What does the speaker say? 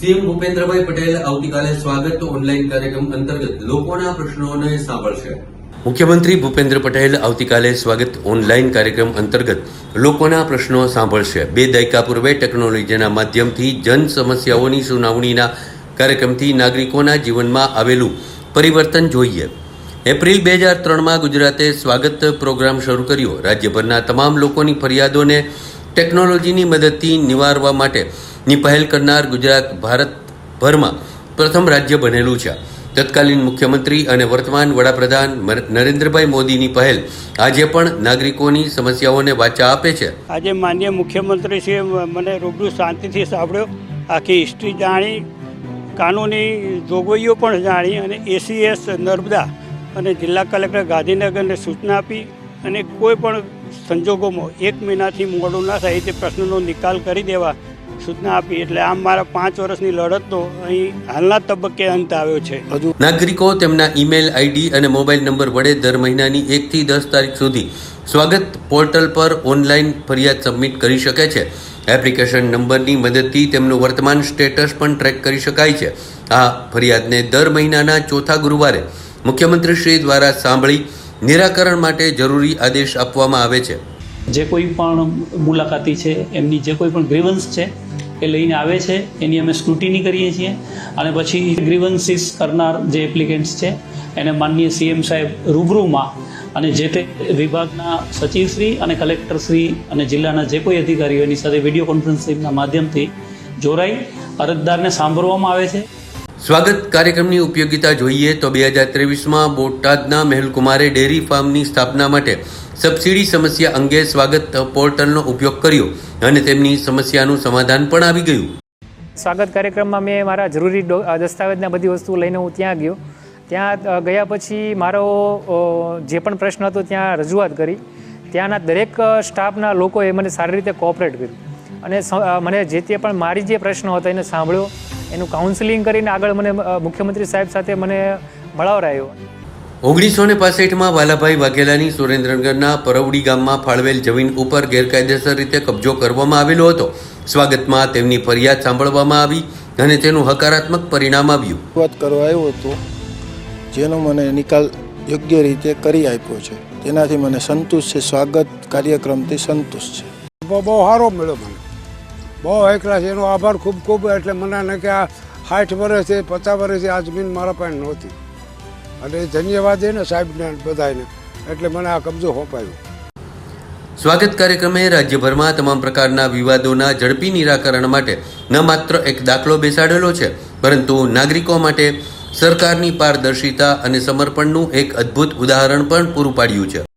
CM Bhupendrabhai Patel આવતીકાલે સ્વાગત online કાર્યક્રમ અંતર્ગત લોકોના પ્રશ્નોને સાંભળશે. મુખ્યમંત્રી ભૂપેન્દ્ર પટેલ આવતીકાલે સ્વાગત ઓનલાઈન કાર્યક્રમ અંતર્ગત લોકોના પ્રશ્નો સાંભળશે. બે દાયકા પૂર્વે ટેકનોલોજીના માધ્યમથી જન સમસ્યાઓની સુનાવણીના કાર્યક્રમથી નાગરિકોના જીવનમાં આવેલું પરિવર્તન જોઈએ. એપ્રિલ બે હજાર ત્રણમાં ગુજરાતે સ્વાગત પ્રોગ્રામ શરૂ કર્યો. રાજ્યભરના તમામ લોકોની ફરિયાદોને ટેકનોલોજીની મદદથી નિવારવા માટેની પહેલ કરનાર ગુજરાત ભારતભરમાં પ્રથમ રાજ્ય બનેલું છે. તત્કાલીન મુખ્યમંત્રી અને વર્તમાન વડાપ્રધાન નરેન્દ્રભાઈ મોદીની પહેલ આજે પણ નાગરિકોની સમસ્યાઓને વાચા આપે છે. આજે માન્ય મુખ્યમંત્રી છે મને રૂબરૂ શાંતિથી સાંભળ્યો. આખી હિસ્ટ્રી જાણી, કાનૂની જોગવાઈઓ પણ જાણી અને એસીએસ નર્મદા અને જિલ્લા કલેક્ટર ગાંધીનગરને સૂચના આપી અને કોઈ પણ સંજોગોમાં એક મહિનાથી મોડું ના થાય તે પ્રશ્નનો નિકાલ કરી દેવા સૂચના આપી એટલે આમ મારા પાંચ વર્ષની લડતનો અહીં હાલના તબક્કે અંત આવ્યો છે. હજુ નાગરિકો તેમના ઈમેલ આઈડી અને મોબાઈલ નંબર વડે દર મહિનાની એકથી દસ તારીખ સુધી સ્વાગત પોર્ટલ પર ઓનલાઈન ફરિયાદ સબમિટ કરી શકે છે. એપ્લિકેશન નંબરની મદદથી તેમનું વર્તમાન સ્ટેટસ પણ ટ્રેક કરી શકાય છે. આ ફરિયાદને દર મહિનાના ચોથા ગુરુવારે મુખ્યમંત્રીશ્રી દ્વારા સાંભળી નિરાકરણ માટે જરૂરી આદેશ આપવામાં આવે છે. જે કોઈ પણ મુલાકાતી છે એમની જે કોઈ પણ ગ્રીવન્સ છે એ લઈને આવે છે, એની અમે સ્ક્રુટિની કરીએ છીએ અને પછી ગ્રીવન્સીસ કરનાર જે એપ્લિકેન્ટ્સ છે, એને માનનીય સીએમ સાહેબ રૂબરૂમાં અને જે તે વિભાગના સચિવશ્રી અને કલેક્ટરશ્રી અને જિલ્લાના જે કોઈ અધિકારીઓ એની સાથે વીડિયો કોન્ફરન્સિંગના માધ્યમથી જોડાઈ અરજદારને સાંભળવામાં આવે છે. સ્વાગત કાર્યક્રમની ઉપયોગિતા જોઈએ તો બે હજાર ત્રેવીસમાં બોટાદના મહેલકુમારે ડેરી ફાર્મની સ્થાપના માટે સબસિડી સમસ્યા અંગે સ્વાગત પોર્ટલનો ઉપયોગ કર્યો અને તેમની સમસ્યાનું સમાધાન પણ આવી ગયું. સ્વાગત કાર્યક્રમમાં મેં મારા જરૂરી દસ્તાવેજના બધી વસ્તુ લઈને હું ત્યાં ગયો. ત્યાં ગયા પછી મારો જે પણ પ્રશ્ન હતો ત્યાં રજૂઆત કરી. ત્યાંના દરેક સ્ટાફના લોકોએ મને સારી રીતે કોઓપરેટ કર્યું. અને મને જે તે પણ મારી જે પ્રશ્ન હતો એને સાંભળ્યો. એનું કાઉન્સેલિંગ કરીને આગળ મને મુખ્યમંત્રી સાહેબ સાથે મને મળાવરાયો ઓગણીસો ને પાસઠમાં વાલાભાઈ વાઘેલાની સુરેન્દ્રનગરના પરવડી ગામમાં ફાળવેલ જમીન ઉપર ગેરકાયદેસર રીતે કબજો કરવામાં આવેલો હતો. સ્વાગતમાં તેમની ફરિયાદ સાંભળવામાં આવી અને તેનું હકારાત્મક પરિણામ આવ્યું. વાત કરવા આવ્યો હતો જેનો મને નિકાલ યોગ્ય રીતે કરી આપ્યો છે. તેનાથી મને સંતુષ્ટ છે સ્વાગત કાર્યક્રમથી સંતુષ્ટ છે. બહુ બહુ સારો મળ્યો મને બહુ હાઈ ક્લાસ એનો આભાર ખૂબ ખૂબ, એટલે મને ને કે આ સાઠ વર્ષથી પચાસ વર્ષથી આ જમીન મારા પાસે નહોતી. અને ધન્યવાદ એને સાહેબને બધાને એટલે મને આ કબજો સોંપાયો. સ્વાગત કાર્યક્રમે રાજ્યભરમાં તમામ પ્રકારના વિવાદોના ઝડપી નિરાકરણ માટે ન માત્ર એક દાખલો બેસાડેલો છે, પરંતુ નાગરિકો માટે સરકારની પારદર્શિતા અને સમર્પણનું એક અદ્ભુત ઉદાહરણ પણ પૂરું પાડ્યું છે.